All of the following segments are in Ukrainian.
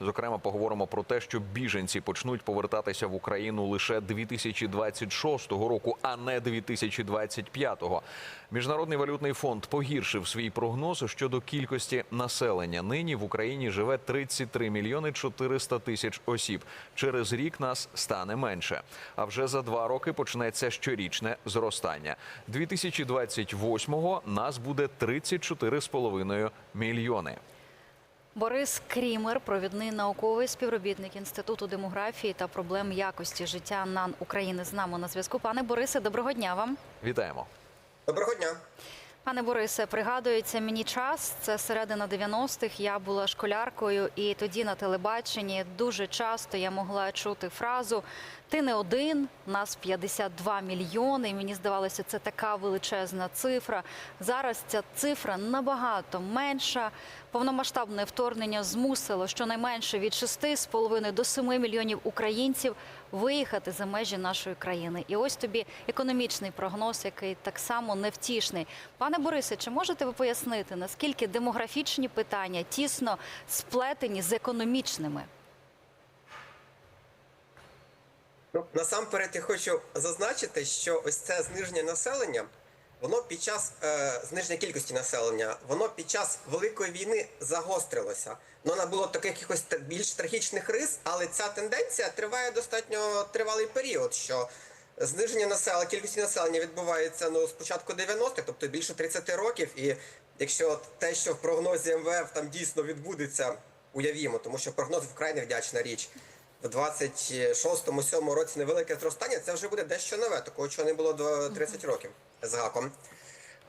Зокрема, поговоримо про те, що біженці почнуть повертатися в Україну лише 2026 року, а не 2025. Міжнародний валютний фонд погіршив свій прогноз щодо кількості населення. Нині в Україні живе 33 мільйони 400 тисяч осіб. Через рік нас стане менше. А вже за два роки почнеться щорічне зростання. 2028-го нас буде 34,5 мільйони. Борис Крімер, провідний науковий співробітник інституту демографії та проблем якості життя НАН України з нами на зв'язку. Пане Борисе, доброго дня вам. Вітаємо. Доброго дня. Пане Борисе, пригадується мені час. Це середина 90-х. Я була школяркою, і тоді на телебаченні дуже часто я могла чути фразу Ти не один, нас 52 мільйони. І мені здавалося, це така величезна цифра. Зараз ця цифра набагато менша. Повномасштабне вторгнення змусило щонайменше від 6,5 до 7 мільйонів українців виїхати за межі нашої країни. І ось тобі економічний прогноз, який так само невтішний. Пане Борисе, чи можете ви пояснити, наскільки демографічні питання тісно сплетені з економічними? Ну, насамперед я хочу зазначити, що ось це зниження населення, воно під час е, зниження кількості населення, воно під час великої війни загострилося. Ну, воно набуло таких якихось більш трагічних рис, але ця тенденція триває достатньо тривалий період. Що зниження населення, кількості населення відбувається ну, з початку 90-х, тобто більше 30 років. І якщо те, що в прогнозі МВФ там дійсно відбудеться, уявімо, тому що прогноз вкрай невдячна річ. В 26-му році невелике зростання, це вже буде дещо нове, такого чого не було до 30 років з гаком.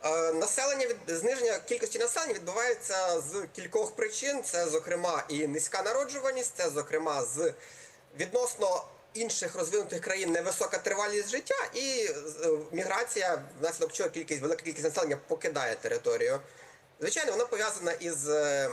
Е, Населення від зниження кількості населення відбувається з кількох причин. Це, зокрема, і низька народжуваність, це, зокрема, з відносно інших розвинутих країн невисока тривалість життя і е, міграція, внаслідок чого кількість велика кількість населення покидає територію. Звичайно, вона пов'язана із е,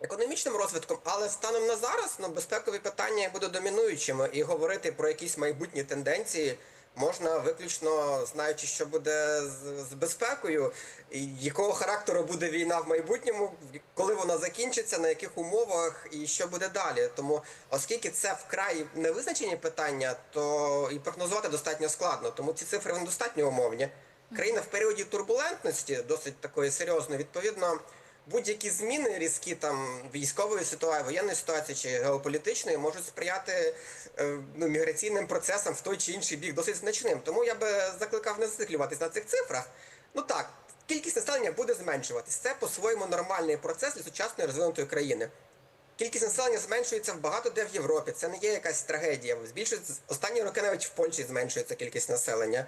економічним розвитком, але станом на зараз ну, безпекові питання будуть домінуючими, і говорити про якісь майбутні тенденції можна виключно знаючи, що буде з, з безпекою, і якого характеру буде війна в майбутньому, коли вона закінчиться, на яких умовах і що буде далі. Тому, оскільки це вкрай невизначені питання, то і прогнозувати достатньо складно. Тому ці цифри вони достатньо умовні. Країна в періоді турбулентності, досить такої серйозної, відповідно будь-які зміни різкі там військової ситуації, воєнної ситуації чи геополітичної можуть сприяти е, ну, міграційним процесам в той чи інший бік досить значним. Тому я би закликав не зациклюватись на цих цифрах. Ну так, кількість населення буде зменшуватись. Це по-своєму нормальний процес для сучасної розвинутої країни. Кількість населення зменшується багато де в Європі. Це не є якась трагедія. Збільшується останні роки навіть в Польщі зменшується кількість населення.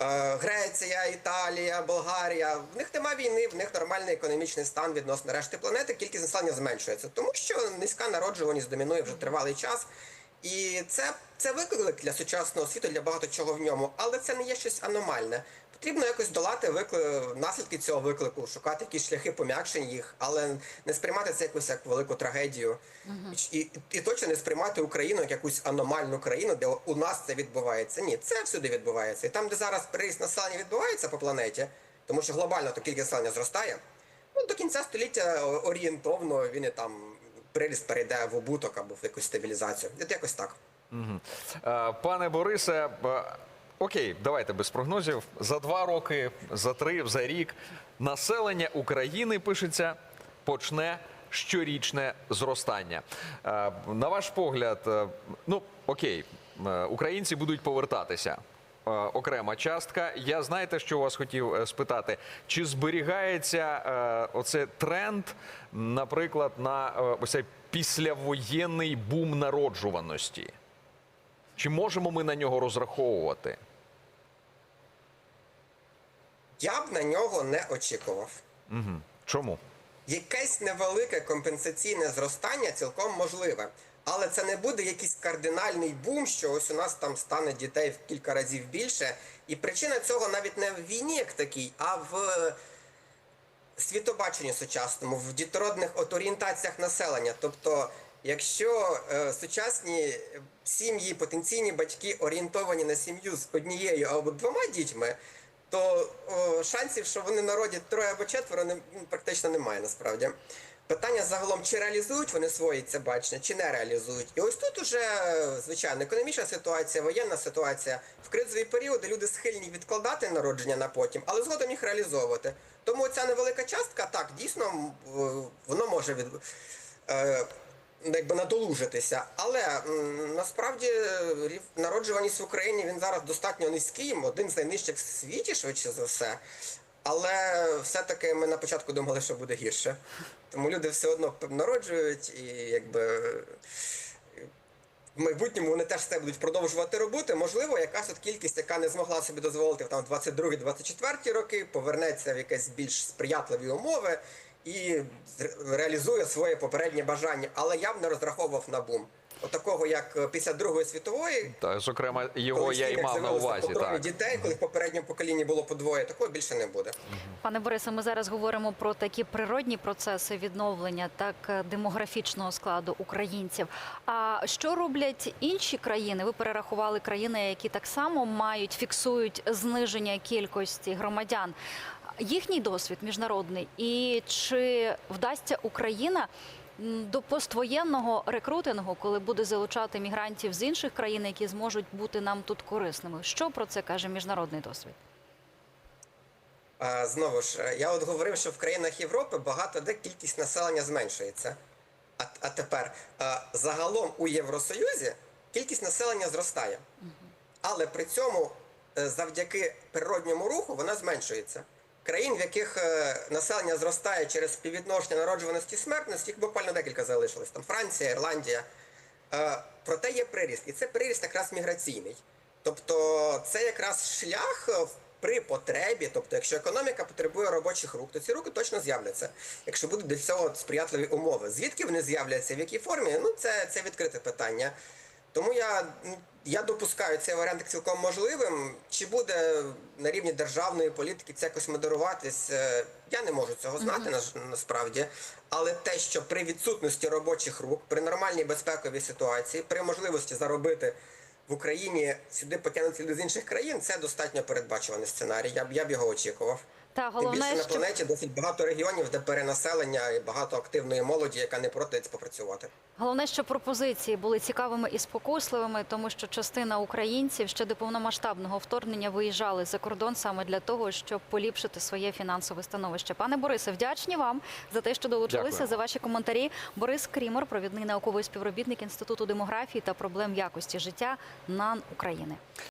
Е, Греція, Італія, Болгарія. В них нема війни, в них нормальний економічний стан відносно решти планети. Кількість населення зменшується, тому що низька народжуваність домінує вже тривалий час. І це, це виклик для сучасного світу, для багато чого в ньому, але це не є щось аномальне. Потрібно якось долати викли... наслідки цього виклику, шукати якісь шляхи пом'якшень їх, але не сприймати це якусь як велику трагедію. І, і, і точно не сприймати Україну як якусь аномальну країну, де у нас це відбувається. Ні, це всюди відбувається. І там, де зараз приріст населення відбувається по планеті, тому що глобально то кількість населення зростає. Ну до кінця століття орієнтовно він і там приріст перейде в убуток або в якусь стабілізацію. Це якось так. Е, Пане Борисе, е, окей, давайте без прогнозів. За два роки, за три, за рік населення України пишеться почне щорічне зростання. Е, На ваш погляд, е, ну окей, е, українці будуть повертатися. Окрема частка. Я знаєте, що вас хотів спитати? Чи зберігається е, оце тренд, наприклад, на е, ось цей післявоєнний бум народжуваності? Чи можемо ми на нього розраховувати? Я б на нього не очікував. Угу. Чому? Якесь невелике компенсаційне зростання цілком можливе. Але це не буде якийсь кардинальний бум, що ось у нас там стане дітей в кілька разів більше. І причина цього навіть не в війні як такій, а в світобаченні сучасному, в дітородних от орієнтаціях населення. Тобто, якщо е, сучасні сім'ї, потенційні батьки орієнтовані на сім'ю з однією або двома дітьми, то шансів, що вони народять троє або четверо, не, ну, практично немає насправді. Питання загалом, чи реалізують вони свої це бачення, чи не реалізують. І ось тут уже, звичайно, економічна ситуація, воєнна ситуація. В кризові періоди люди схильні відкладати народження на потім, але згодом їх реалізовувати. Тому ця невелика частка, так, дійсно, воно може від, е, якби надолужитися. Але насправді народжуваність в Україні він зараз достатньо низький, один з найнижчих в світі, швидше за все. Але все-таки ми на початку думали, що буде гірше. Тому люди все одно народжують і якби. В майбутньому вони теж це будуть продовжувати робити. Можливо, якась от кількість, яка не змогла собі дозволити в там 22-24 роки, повернеться в якісь більш сприятливі умови і реалізує своє попереднє бажання. Але я б не розраховував на бум. Отакого, як е, після Другої світової, Так, зокрема, його коли я і мав на увазі. Так. дітей, коли в попередньому поколінні було по двоє, такого більше не буде. Пане Борисе, ми зараз говоримо про такі природні процеси відновлення так е, демографічного складу українців. А що роблять інші країни? Ви перерахували країни, які так само мають фіксують зниження кількості громадян. Їхній досвід міжнародний, і чи вдасться Україна до поствоєнного рекрутингу, коли буде залучати мігрантів з інших країн, які зможуть бути нам тут корисними? Що про це каже міжнародний досвід? Знову ж, е, я от говорив, що в країнах Європи багато де кількість населення зменшується. А, а тепер е, загалом у Євросоюзі кількість населення зростає. Але при цьому е, завдяки природньому руху вона зменшується. Країн, в яких е, населення зростає через співвідношення народжуваності і смертності, їх буквально декілька залишилось. Там Франція, Ірландія. Е, Проте є приріст, і це приріст якраз міграційний. Тобто це якраз шлях е, при потребі. Тобто, якщо економіка потребує робочих рук, то ці руки точно з'являться, якщо будуть до цього сприятливі умови. Звідки вони з'являться, в якій формі? Ну це, це відкрите питання. Тому я, я допускаю цей варіант як цілком можливим. Чи буде на рівні державної політики це якось модеруватись, е, я не можу цього знати на- насправді. Але те, що при відсутності робочих рук, при нормальній безпековій ситуації, при можливості заробити в Україні сюди потягнуться люди з інших країн, це достатньо передбачуваний сценарій. Я б я б його очікував. Та Тим головне, більше на планеті досить багато регіонів, де перенаселення і багато активної молоді, яка не проти попрацювати. Головне, що пропозиції були цікавими і спокусливими, тому що частина українців ще до повномасштабного вторгнення виїжджали за кордон саме для того, щоб поліпшити своє фінансове становище. Пане Борисе, вдячні вам за те, що долучилися Дякую. за ваші коментарі. Борис Крімор, провідний науковий співробітник інституту демографії та проблем якості життя НАН України.